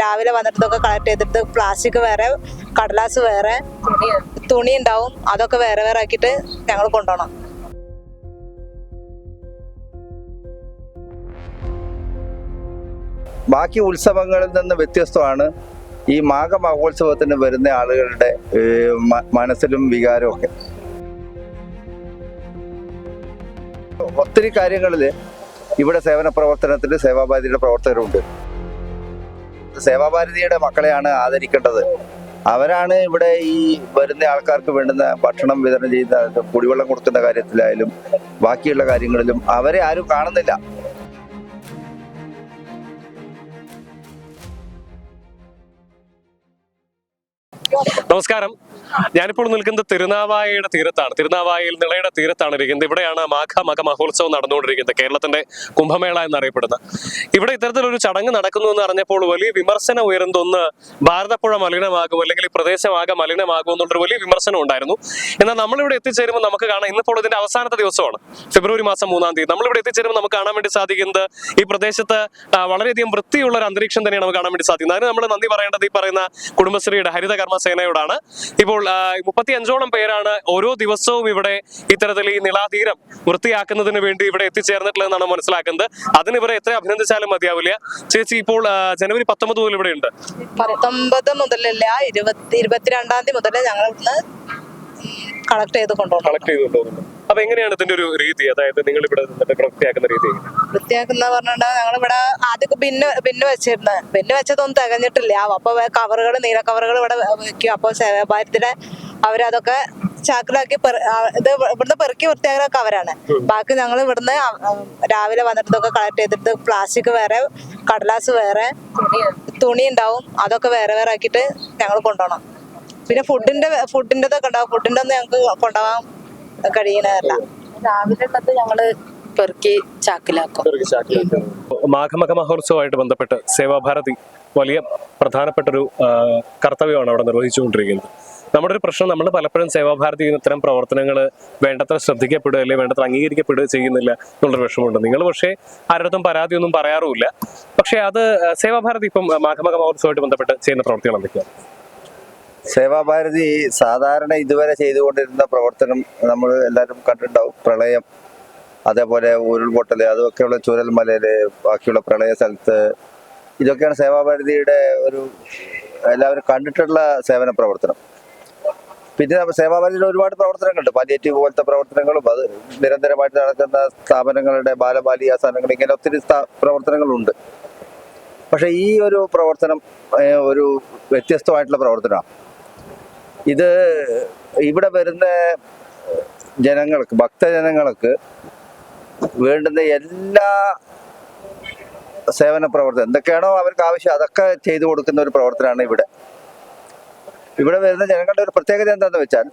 രാവിലെ വന്നിട്ട് ഇതൊക്കെ കളക്ട് ചെയ്തിട്ട് പ്ലാസ്റ്റിക് വേറെ കടലാസ് വേറെ തുണി ഉണ്ടാവും അതൊക്കെ വേറെ വേറെ ആക്കിയിട്ട് ഞങ്ങൾ കൊണ്ടുപോകണം ബാക്കി ഉത്സവങ്ങളിൽ നിന്ന് വ്യത്യസ്തമാണ് ഈ മാഘ മഹോത്സവത്തിന് വരുന്ന ആളുകളുടെ മനസ്സിലും വികാരവും ഒക്കെ. ഒത്തിരി കാര്യങ്ങളിൽ ഇവിടെ സേവന പ്രവർത്തനത്തിൽ സേവാഭാരതിയുടെ പ്രവർത്തകരുണ്ട്. സേവാഭാരതിയുടെ മക്കളെയാണ് ആദരിക്കേണ്ടത്. അവരാണ് ഇവിടെ ഈ വരുന്ന ആൾക്കാർക്ക് വേണ്ടുന്ന ഭക്ഷണം വിതരണം ചെയ്യുന്ന കുടിവെള്ളം കൊടുക്കുന്ന കാര്യത്തിലായാലും ബാക്കിയുള്ള കാര്യങ്ങളിലും അവരെ ആരും കാണുന്നില്ല. നമസ്കാരം. ഞാനിപ്പോൾ നിൽക്കുന്നത് തിരുനാവായയുടെ തീരത്താണ്. തിരുനാവായയിൽ നിളയുടെ തീരത്താണ് ഇരിക്കുന്നത്. ഇവിടെയാണ് മാഘ മക മഹോത്സവം നടന്നുകൊണ്ടിരിക്കുന്നത് കേരളത്തിന്റെ കുംഭമേള എന്നറിയപ്പെടുന്ന. ഇവിടെ ഇത്തരത്തിലൊരു ചടങ്ങ് നടക്കുന്നു എന്ന് അറിഞ്ഞപ്പോൾ വലിയ വിമർശനം ഉയരുന്നൊന്ന് ഭാരതപ്പുഴ മലിനമാകും അല്ലെങ്കിൽ ഈ പ്രദേശമാകെ മലിനമാകും എന്നുള്ളൊരു വലിയ വിമർശനം ഉണ്ടായിരുന്നു. എന്നാൽ നമ്മളിവിടെ എത്തിച്ചേരുമ്പോൾ നമുക്ക് കാണാം ഇന്നിപ്പോൾ ഇതിന്റെ അവസാനത്തെ ദിവസമാണ് ഫെബ്രുവരി മാസം മൂന്നാം തീയതി. നമ്മളിവിടെ എത്തിച്ചേരുമ്പോൾ നമുക്ക് കാണാൻ വേണ്ടി സാധിക്കുന്നത് ഈ പ്രദേശത്ത് വളരെയധികം വൃത്തിയുള്ള ഒരു അന്തരീക്ഷം തന്നെയാണ് നമുക്ക് കാണാൻ വേണ്ടി സാധിക്കുന്നത്. അതിന് നമ്മൾ നന്ദി പറയേണ്ടത് ഈ പറയുന്ന കുടുംബശ്രീയുടെ ഹരിത കർമ്മ സേനയോടാണ്. ഇപ്പോൾ മുപ്പത്തി അഞ്ചോളം പേരാണ് ഓരോ ദിവസവും ഇവിടെ ഇത്തരത്തിൽ ഈ നിളാതീരം വൃത്തിയാക്കുന്നതിന് വേണ്ടി ഇവിടെ എത്തിച്ചേർന്നിട്ടുള്ളതെന്നാണ് മനസ്സിലാക്കുന്നത്. അതിന് ഇവരെ എത്ര അഭിനന്ദിച്ചാലും മതിയാവില്ല. ചേച്ചി ഇപ്പോൾ ജനുവരി പത്തൊമ്പത് മുതൽ ഇവിടെ ഉണ്ട്. പത്തൊമ്പത് മുതലല്ല ഇരുപത്തി ഇരുപത്തിരണ്ടാം തീയതി മുതൽ ഞങ്ങൾ ഇവിടുന്ന് കളക്ട് ചെയ്ത് കൊണ്ടുപോകണം കളക്ട് ചെയ്തുകൊണ്ടുപോകുന്നത് അപ്പൊ എങ്ങനെയാണ് ഇതിന്റെ ഒരു രീതി? അതായത് നിങ്ങൾ ഇവിടെ വൃത്തിയാക്കുന്ന രീതി? വൃത്തിയാക്കുന്ന പറഞ്ഞിട്ടുണ്ടെങ്കിൽ ഞങ്ങളിവിടെ ആദ്യമൊക്കെ ബിന്ന് ബിന്ന് വെച്ചിരുന്നത് ബിന്ന് വെച്ചതൊന്നും തികഞ്ഞിട്ടില്ല. അപ്പൊ കവറുകൾ നീല കവറുകൾ ഇവിടെ വെക്കും. അപ്പൊ സേവാഭാരതിയുടെ അവരതൊക്കെ ചാക്കിലാക്കി ഇത് ഇവിടുന്ന് പെറുക്കി വൃത്തിയാക്കുന്ന കവറാണ് ബാക്കി ഞങ്ങൾ ഇവിടുന്ന് രാവിലെ വന്നിട്ട് ഇതൊക്കെ കളക്ട് ചെയ്തിട്ട് പ്ലാസ്റ്റിക് വേറെ കടലാസ് വേറെ തുണി ഉണ്ടാവും. അതൊക്കെ വേറെ വേറെ ആക്കിയിട്ട് ഞങ്ങൾ കൊണ്ടുപോകണം പിന്നെ ഫുഡിന്റെ ഫുഡിന്റെതൊക്കെ ഉണ്ടാവും. ഫുഡിന്റെ ഒന്നും ഞങ്ങൾക്ക് കൊണ്ടുപോകാൻ കഴിയണതല്ല. രാവിലെ ഉള്ളത് ഞങ്ങൾ പെറുക്കി ചാക്കിലാക്കും. മാഘമക മഹോത്സവമായിട്ട് ബന്ധപ്പെട്ട് സേവാഭാരതി വലിയ പ്രധാനപ്പെട്ട ഒരു കർത്തവ്യമാണ് അവിടെ നിർവഹിച്ചുകൊണ്ടിരിക്കുന്നത്. നമ്മുടെ ഒരു പ്രശ്നം നമ്മൾ പലപ്പോഴും സേവാഭാരതി ചെയ്യുന്ന ഇത്തരം പ്രവർത്തനങ്ങൾ വേണ്ടത്ര ശ്രദ്ധിക്കപ്പെടുക അല്ലെങ്കിൽ വേണ്ടത്ര അംഗീകരിക്കപ്പെടുക ചെയ്യുന്നില്ല എന്നുള്ളൊരു വിഷമമുണ്ട്. നിങ്ങൾ പക്ഷേ ആരുടെ പരാതിയൊന്നും പറയാറുമില്ല. പക്ഷേ അത് സേവാഭാരതി ഇപ്പം മാഘമക മഹോത്സവമായിട്ട് ബന്ധപ്പെട്ട് ചെയ്യുന്ന പ്രവർത്തികൾ എന്തൊക്കെയാണ് സേവാഭാരതി സാധാരണ ഇതുവരെ ചെയ്തുകൊണ്ടിരുന്ന പ്രവർത്തനം നമ്മൾ എല്ലാവരും കണ്ടിട്ടുണ്ടാവും. പ്രളയം അതേപോലെ ഉരുൾപൊട്ടൽ അതൊക്കെയുള്ള ചുരൽമലയിൽ ബാക്കിയുള്ള പ്രളയ സ്ഥലത്ത് ഇതൊക്കെയാണ് സേവാഭാരതിയുടെ ഒരു എല്ലാവരും കണ്ടിട്ടുള്ള സേവന പ്രവർത്തനം. പിന്നെ സേവാഭാരതിയിൽ ഒരുപാട് പ്രവർത്തനങ്ങളുണ്ട്. പാലിയേറ്റീവ് പോലത്തെ പ്രവർത്തനങ്ങളും അത് നിരന്തരമായിട്ട് നടക്കുന്ന സ്ഥാപനങ്ങളുടെ ബാലബാലിക സ്ഥാപനങ്ങൾ ഇങ്ങനെ ഒത്തിരി പ്രവർത്തനങ്ങളുണ്ട്. പക്ഷെ ഈ ഒരു പ്രവർത്തനം ഒരു വ്യത്യസ്തമായിട്ടുള്ള പ്രവർത്തനമാണ്. ഇത് ഇവിടെ വരുന്ന ജനങ്ങൾക്ക് ഭക്തജനങ്ങൾക്ക് വേണ്ടുന്ന എല്ലാ സേവന പ്രവർത്തനം എന്തൊക്കെയാണോ അവർക്ക് ആവശ്യം അതൊക്കെ ചെയ്തു കൊടുക്കുന്ന ഒരു പ്രവർത്തനമാണ് ഇവിടെ. ഇവിടെ വരുന്ന ജനങ്ങളുടെ ഒരു പ്രത്യേകത എന്താന്ന് വെച്ചാൽ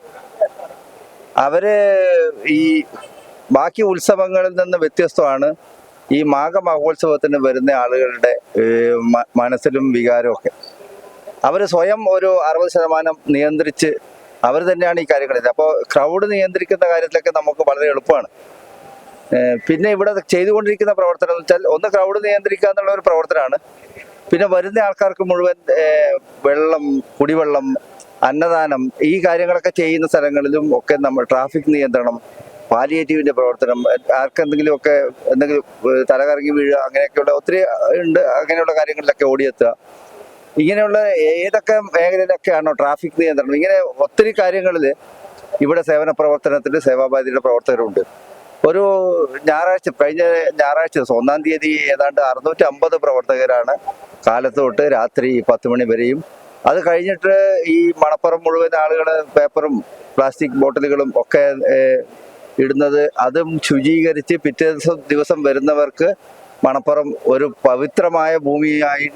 അവർ ഈ ബാക്കി ഉത്സവങ്ങളിൽ നിന്ന് വ്യത്യസ്തമാണ് ഈ മാഘ മഹോത്സവത്തിന് വരുന്ന ആളുകളുടെ മനസ്സിലും വികാരവും ഒക്കെ. അവർ സ്വയം ഒരു അറുപത് ശതമാനം നിയന്ത്രിച്ച് അവർ തന്നെയാണ് ഈ കാര്യങ്ങൾ അപ്പോൾ ക്രൗഡ് നിയന്ത്രിക്കുന്ന കാര്യത്തിലൊക്കെ നമുക്ക് വളരെ എളുപ്പമാണ്. പിന്നെ ഇവിടെ ചെയ്തുകൊണ്ടിരിക്കുന്ന പ്രവർത്തനം എന്ന് വെച്ചാൽ ഒന്ന് ക്രൗഡ് നിയന്ത്രിക്കുക എന്നുള്ള ഒരു പ്രവർത്തനമാണ്. പിന്നെ വരുന്ന ആൾക്കാർക്ക് മുഴുവൻ വെള്ളം കുടിവെള്ളം അന്നദാനം ഈ കാര്യങ്ങളൊക്കെ ചെയ്യുന്ന സ്ഥലങ്ങളിലും ഒക്കെ നമ്മൾ ട്രാഫിക് നിയന്ത്രണം പാലിയേറ്റീവിന്റെ പ്രവർത്തനം ആർക്കെന്തെങ്കിലുമൊക്കെ എന്തെങ്കിലും തലകറങ്ങി വീഴുക അങ്ങനെയൊക്കെയുള്ള ഒത്തിരി ഉണ്ട് അങ്ങനെയുള്ള കാര്യങ്ങളിലൊക്കെ ഓടിയെത്തുക. ഇങ്ങനെയുള്ള ഏതൊക്കെ മേഖലയിലൊക്കെയാണോ ട്രാഫിക് നിയന്ത്രണം? ഇങ്ങനെ ഒത്തിരി കാര്യങ്ങളിൽ ഇവിടെ സേവന പ്രവർത്തനത്തിൽ സേവാഭാരതിയുടെ പ്രവർത്തകരുണ്ട്. ഒരു ഞായറാഴ്ച കഴിഞ്ഞ ഞായറാഴ്ച ദിവസം ഒന്നാം തീയതി ഏതാണ്ട് അറുന്നൂറ്റി അമ്പത് പ്രവർത്തകരാണ് കാലത്ത് തൊട്ട് രാത്രി പത്ത് മണി വരെയും. അത് കഴിഞ്ഞിട്ട് ഈ മണപ്പുറം മുഴുവൻ ആളുകൾ പേപ്പറും പ്ലാസ്റ്റിക് ബോട്ടിലുകളും ഒക്കെ ഇടുന്നത്. അതും ശുചീകരിച്ച് പിറ്റേ ദിവസം ദിവസം വരുന്നവർക്ക് മണപ്പുറം ഒരു പവിത്രമായ ഭൂമിയായി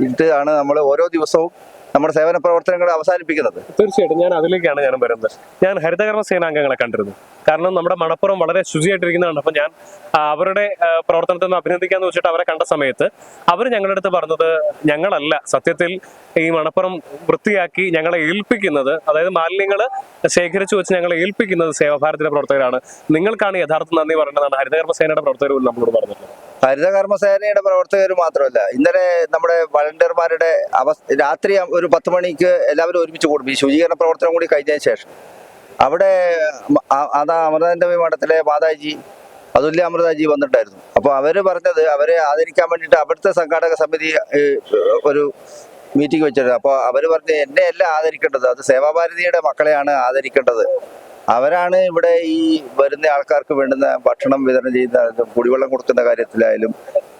ഇട്ട് ആണ് നമ്മൾ ഓരോ ദിവസവും നമ്മുടെ സേവന പ്രവർത്തനങ്ങൾ അവസാനിപ്പിക്കുന്നത്. തീർച്ചയായിട്ടും ഞാൻ അതിലേക്കാണ് ഞാൻ വരുന്നത്. ഞാൻ ഹരിതകർമ്മ സേനാംഗങ്ങളെ കണ്ടിരുന്നു. കാരണം നമ്മുടെ മണപ്പുറം വളരെ ശുചിയായിട്ടിരിക്കുന്നതാണ്. അപ്പൊ ഞാൻ അവരുടെ പ്രവർത്തനത്തിൽ പ്രവർത്തനത്തെ ഒന്ന് അഭിനന്ദിക്കാന്ന് വെച്ചിട്ട് അവരെ കണ്ട സമയത്ത് അവർ ഞങ്ങളുടെ അടുത്ത് പറഞ്ഞത് ഞങ്ങളല്ല. സത്യത്തിൽ ഈ മണപ്പുറം വൃത്തിയാക്കി ഞങ്ങളെ ഏൽപ്പിക്കുന്നത് അതായത് മാലിന്യങ്ങൾ ശേഖരിച്ചു വെച്ച് ഞങ്ങളെ ഏൽപ്പിക്കുന്നത് സേവാഭാരതിയുടെ പ്രവർത്തകരാണ്. നിങ്ങൾക്കാണ് യഥാർത്ഥ നന്ദി പറയേണ്ടതാണ് ഹരിതകർമ്മ സേനയുടെ പ്രവർത്തകർ പോലും നമ്മളോട് പറഞ്ഞിട്ടുള്ളത്. ഹരിതകർമ്മ സേനയുടെ പ്രവർത്തകർ മാത്രമല്ല ഇന്നലെ നമ്മുടെ വളണ്ടിയർമാരുടെ അവ രാത്രി ഒരു പത്ത് മണിക്ക് എല്ലാവരും ഒരുമിച്ച് കൂടും. ഈ ശുചീകരണ പ്രവർത്തനം കൂടി കഴിഞ്ഞതിന് ശേഷം. അവിടെ അതാ അമൃതാന്റെ മഠത്തിലെ മാതാജി അതുല്യ അമൃതാജി വന്നിട്ടായിരുന്നു അപ്പോൾ അവർ പറഞ്ഞത് അവരെ ആദരിക്കാൻ വേണ്ടിയിട്ട് അവിടുത്തെ സംഘാടക സമിതി ഒരു മീറ്റിംഗ് വെച്ചിരുന്നു. അപ്പോൾ അവർ പറഞ്ഞ് എന്നെ അല്ല ആദരിക്കേണ്ടത് അത് സേവാഭാരതിയുടെ മക്കളെയാണ് ആദരിക്കേണ്ടത്. അവരാണ് ഇവിടെ ഈ വരുന്ന ആൾക്കാർക്ക് വേണ്ടുന്ന ഭക്ഷണം വിതരണം ചെയ്യുന്ന കുടിവെള്ളം കൊടുക്കുന്ന കാര്യത്തിലായാലും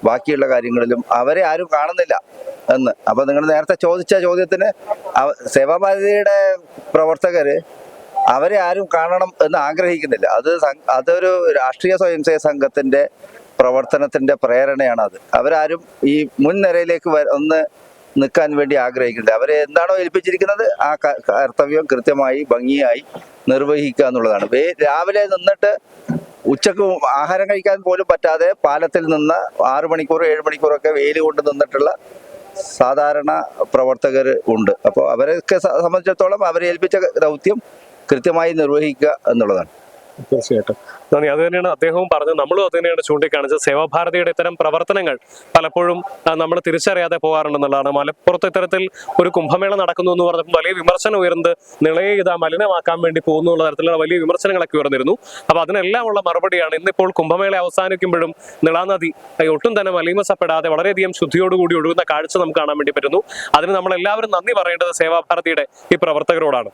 ബാക്കിയുള്ള കാര്യങ്ങളിലും അവരെ ആരും കാണുന്നില്ല എന്ന്. അപ്പൊ നിങ്ങൾ നേരത്തെ ചോദിച്ച ചോദ്യത്തിന് സേവാഭാരതിയുടെ പ്രവർത്തകര് അവരെ ആരും കാണണം എന്ന് ആഗ്രഹിക്കുന്നില്ല. അത് അതൊരു രാഷ്ട്രീയ സ്വയംസേവക സംഘത്തിന്റെ പ്രവർത്തനത്തിന്റെ പ്രേരണയാണ് അത്. അവരാരും ഈ മുൻനിരയിലേക്ക് ഒന്ന് നിൽക്കാൻ വേണ്ടി ആഗ്രഹിക്കുന്നില്ല. അവരെ എന്താണോ ഏൽപ്പിച്ചിരിക്കുന്നത്? ആ കർത്തവ്യം കൃത്യമായി ഭംഗിയായി നിർവഹിക്കുക എന്നുള്ളതാണ്. രാവിലെ നിന്നിട്ട് ഉച്ചയ്ക്ക് ആഹാരം കഴിക്കാൻ പോലും പറ്റാതെ പാലത്തിൽ നിന്ന് ആറ് മണിക്കൂർ ഏഴ് മണിക്കൂറൊക്കെ വെയിൽ കൊണ്ട് നിന്നിട്ടുള്ള സാധാരണ പ്രവർത്തകർ ഉണ്ട്. അപ്പോൾ അവരെയൊക്കെ സംബന്ധിച്ചിടത്തോളം അവരെ ഏൽപ്പിച്ച ദൗത്യം കൃത്യമായി നിർവഹിക്കുക എന്നുള്ളതാണ്. തീർച്ചയായിട്ടും. നന്ദി. അത് തന്നെയാണ് അദ്ദേഹവും പറഞ്ഞത്. നമ്മളും അത് തന്നെയാണ് ചൂണ്ടിക്കാണിച്ചത്. സേവാഭാരതിയുടെ ഇത്തരം പ്രവർത്തനങ്ങൾ പലപ്പോഴും നമ്മൾ തിരിച്ചറിയാതെ പോകാറുണ്ടെന്നുള്ളതാണ്. മലപ്പുറത്ത് ഇത്തരത്തിൽ ഒരു കുംഭമേള നടക്കുന്നു എന്ന് പറഞ്ഞപ്പോൾ വലിയ വിമർശനം ഉയർന്നത് നിളയെ ഇത് മലിനമാക്കാൻ വേണ്ടി പോകുന്നു എന്നുള്ള തരത്തിലുള്ള വലിയ വിമർശനങ്ങളൊക്കെ ഉയർന്നിരുന്നു. അപ്പൊ അതിനെല്ലാം ഉള്ള മറുപടിയാണ് ഇന്നിപ്പോൾ കുംഭമേള അവസാനിക്കുമ്പോഴും നിളാനദി ഒട്ടും തന്നെ മലിമസപ്പെടാതെ വളരെയധികം ശുദ്ധിയോടുകൂടി ഒഴുകുന്ന കാഴ്ച നമുക്ക് കാണാൻ വേണ്ടി പറ്റുന്നു. അതിന് നമ്മൾ എല്ലാവരും നന്ദി പറയേണ്ടത് സേവാഭാരതിയുടെ ഈ പ്രവർത്തകരോടാണ്.